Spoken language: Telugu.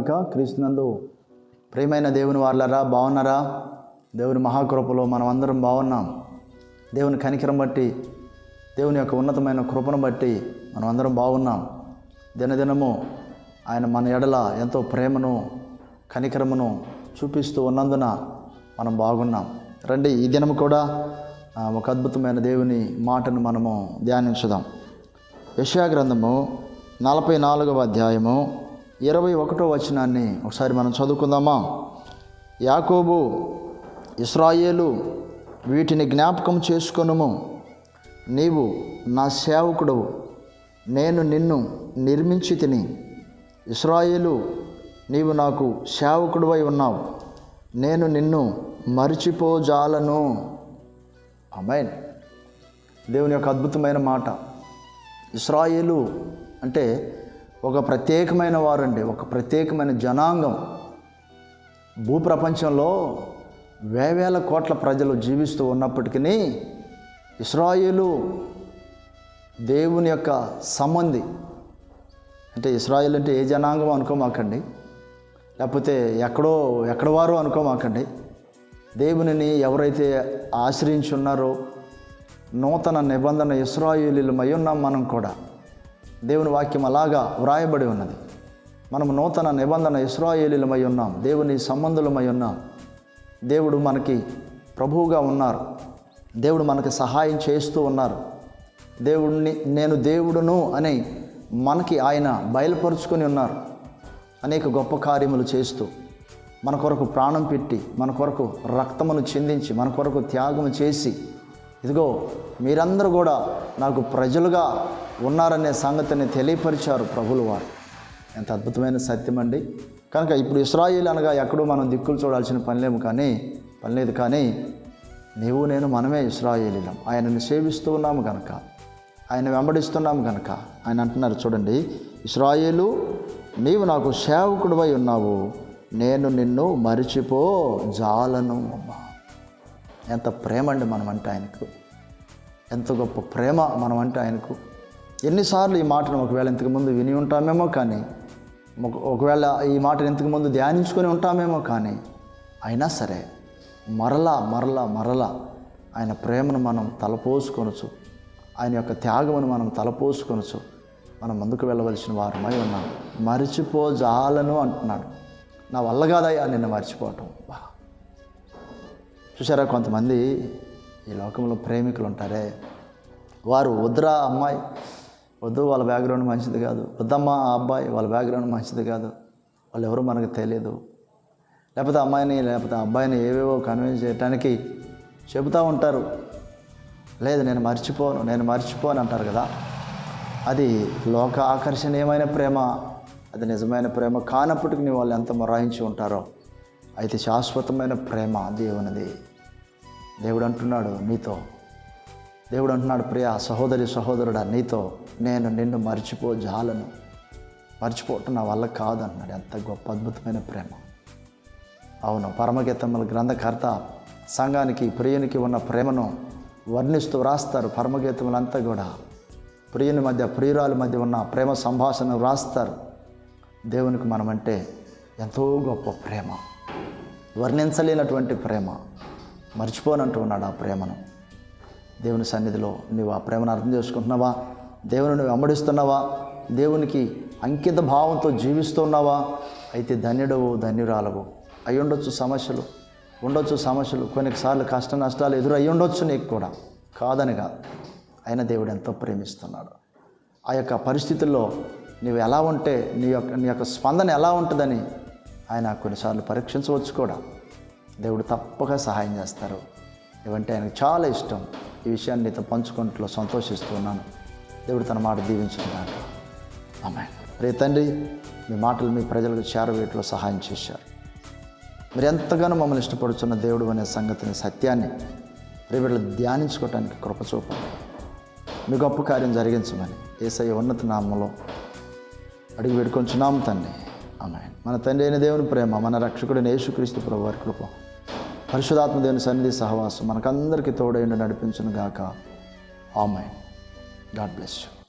గాక క్రీస్తునందు ప్రేమైన దేవుని వాళ్ళరా బాగున్నారా? దేవుని మహాకృపలో మనం అందరం బాగున్నాం. దేవుని కనికరం బట్టి దేవుని యొక్క ఉన్నతమైన కృపను బట్టి మనం అందరం బాగున్నాం. దినదినము ఆయన మన ఎడల ఎంతో ప్రేమను కనికరమును చూపిస్తూ ఉన్నందున మనం బాగున్నాం. రండి ఈ దినము కూడా ఒక అద్భుతమైన దేవుని మాటను మనము ధ్యానించుదాం. యెషయా గ్రంథము నలభై నాలుగవ అధ్యాయము ఇరవై ఒకటో వచనాన్ని ఒకసారి మనం చదువుకుందామా? యాకోబు ఇస్రాయేలు వీటిని జ్ఞాపకం చేసుకొనుము. నీవు నా సేవకుడవు. నేను నిన్ను నిర్మించి తిని. ఇస్రాయేలు నీవు నాకు సేవకుడువై ఉన్నావు. నేను నిన్ను మరిచిపోజాలను. అమ్మాయి దేవుని యొక్క అద్భుతమైన మాట. ఇస్రాయేలు అంటే ఒక ప్రత్యేకమైన వారండి ఒక ప్రత్యేకమైన జనాంగం. భూప్రపంచంలో వేవేల కోట్ల ప్రజలు జీవిస్తూ ఉన్నప్పటికీ ఇస్రాయిలు దేవుని యొక్క సంబంధి. అంటే ఇస్రాయిల్ అంటే ఏ జనాంగం అనుకోమాకండి లేకపోతే ఎక్కడో ఎక్కడవారు అనుకోమాకండి. దేవునిని ఎవరైతే ఆశ్రయించి ఉన్నారో నూతన నిబంధన ఇస్రాయేలీలమై ఉన్నాం మనం కూడా. దేవుని వాక్యం అలాగా వ్రాయబడి ఉన్నది. మనం నూతన నిబంధన ఇస్రాయేలీలమై ఉన్నాం. దేవుని సంబంధులమై ఉన్నాం. దేవుడు మనకి ప్రభువుగా ఉన్నారు. దేవుడు మనకి సహాయం చేస్తూ ఉన్నారు. దేవుడిని నేను దేవుడును అని మనకి ఆయన బయలుపరుచుకొని ఉన్నారు. అనేక గొప్ప కార్యములు చేస్తూ మన కొరకు ప్రాణం పెట్టి మన కొరకు రక్తమును చెందించి మన కొరకు త్యాగము చేసి ఇదిగో మీరందరూ కూడా నాకు ప్రజలుగా ఉన్నారనే సంగతిని తెలియపరిచారు ప్రభులు వారు. ఎంత అద్భుతమైన సత్యం అండి. కనుక ఇప్పుడు ఇస్రాయిల్ అనగా ఎక్కడో మనం దిక్కులు చూడాల్సిన పనిలేము కానీ పనిలేదు కానీ నీవు నేను మనమే ఇస్రాయేలీలం. ఆయనను సేవిస్తూ ఉన్నాము కనుక ఆయన వెంబడిస్తున్నాము కనుక ఆయన అంటున్నారు చూడండి ఇస్రాయేలు నీవు నాకు సేవకుడివై ఉన్నావు. నేను నిన్ను మరిచిపో జాలను అమ్మా ఎంత ప్రేమ అండి మనం అంటే ఆయనకు. ఎంత గొప్ప ప్రేమ మనం అంటే ఆయనకు. ఎన్నిసార్లు ఈ మాటను ఒకవేళ ఇంతకుముందు విని ఉంటామేమో కానీ ఒకవేళ ఈ మాటను ఇంతకుముందు ధ్యానించుకొని ఉంటామేమో కానీ అయినా సరే మరలా మరలా మరలా ఆయన ప్రేమను మనం తలపోసుకొనచ్చు. ఆయన యొక్క త్యాగమును మనం తలపోసుకొనచ్చు. మనం ముందుకు వెళ్ళవలసిన వారమై ఉన్నాం. మరిచిపోజాలను అంటున్నాడు. నా వల్ల కాదయ్యా నిన్ను మర్చిపోవటం. బా చూసారా కొంతమంది ఈ లోకంలో ప్రేమికులు ఉంటారే. వారు వద్దురా అమ్మాయి. వద్దు వాళ్ళ బ్యాక్గ్రౌండ్ మంచిది కాదు. వద్దమ్మా ఆ అబ్బాయి వాళ్ళ బ్యాక్గ్రౌండ్ మంచిది కాదు. వాళ్ళు ఎవరు మనకు తెలియదు లేకపోతే అమ్మాయిని లేకపోతే అబ్బాయిని ఏవేవో కన్విన్స్ చేయడానికి చెబుతూ ఉంటారు. లేదు నేను మర్చిపోను నేను మర్చిపోను అంటారు కదా. అది లోక ఆకర్షణీయమైన ప్రేమ. అది నిజమైన ప్రేమ కానప్పటికీ వాళ్ళు ఎంత మొరాయించి ఉంటారో. అయితే శాశ్వతమైన ప్రేమ దేవునిది. దేవుడు అంటున్నాడు నీతో. దేవుడు అంటున్నాడు ప్రియ సహోదరి సహోదరుడా నీతో నేను నిన్ను మర్చిపో జాలను. మర్చిపోవటం నా వల్ల కాదన్నాడు ఎంత గొప్ప అద్భుతమైన ప్రేమ. అవును పరమగీతముల గ్రంథకర్త సంఘానికి ప్రియునికి ఉన్న ప్రేమను వర్ణిస్తూ వ్రాస్తారు పరమగీతములంతా కూడా. ప్రియుని మధ్య ప్రియురాల మధ్య ఉన్న ప్రేమ సంభాషణ వ్రాస్తారు. దేవునికి మనమంటే ఎంతో గొప్ప ప్రేమ. వర్ణించలేనటువంటి ప్రేమ. మర్చిపోనంటూ ఉన్నాడు ఆ ప్రేమను. దేవుని సన్నిధిలో నువ్వు ఆ ప్రేమను అర్థం చేసుకుంటున్నావా? దేవుని నువ్వు వెంబడిస్తున్నావా? దేవునికి అంకిత భావంతో జీవిస్తున్నావా? అయితే ధన్యుడవు ధన్యురాలవు. అయి ఉండొచ్చు సమస్యలు ఉండొచ్చు సమస్యలు. కొన్నిసార్లు కష్ట నష్టాలు ఎదురయ్యుండొచ్చు ఉండొచ్చు నీకు కూడా. కాదని కాదు. అయినా దేవుడు ఎంతో ప్రేమిస్తున్నాడు. ఆ యొక్క పరిస్థితుల్లో నీవు ఎలా ఉంటే నీ యొక్క నీ యొక్క స్పందన ఎలా ఉంటుందని ఆయన కొన్నిసార్లు పరీక్షించవచ్చు కూడా. దేవుడు తప్పక సహాయం చేస్తారు. ఇవంటే ఆయనకు చాలా ఇష్టం. ఈ విషయాన్ని నీతో పంచుకుంటూ సంతోషిస్తున్నాను దేవుడు తన మాట దీవించుకున్నాడు ఆమె రే తండ్రి మీ మాటలు మీ ప్రజలకు చేరవేయట్లో సహాయం చేశారు. మీరు ఎంతగానో మమ్మల్ని ఇష్టపడుతున్న దేవుడు అనే సంగతిని సత్యాన్ని రేపటి ధ్యానించుకోవటానికి కృపచూపండి మీ గొప్ప కార్యం జరిగించమని ఏసయ్య ఉన్నత నామంలో అడిగి వేడుకొంచున్నాము తండ్రి. ఆమె మన తండ్రి అయిన దేవుని ప్రేమ మన రక్షకుడైన యేసుక్రీస్తు ప్రభు వారి కృప పరిశుధాత్మ దేవుని సన్నిధి సహవాసం మనకందరికీ తోడైండి నడిపించును గాక ఆమె గాడ్ బ్లెస్ యూ.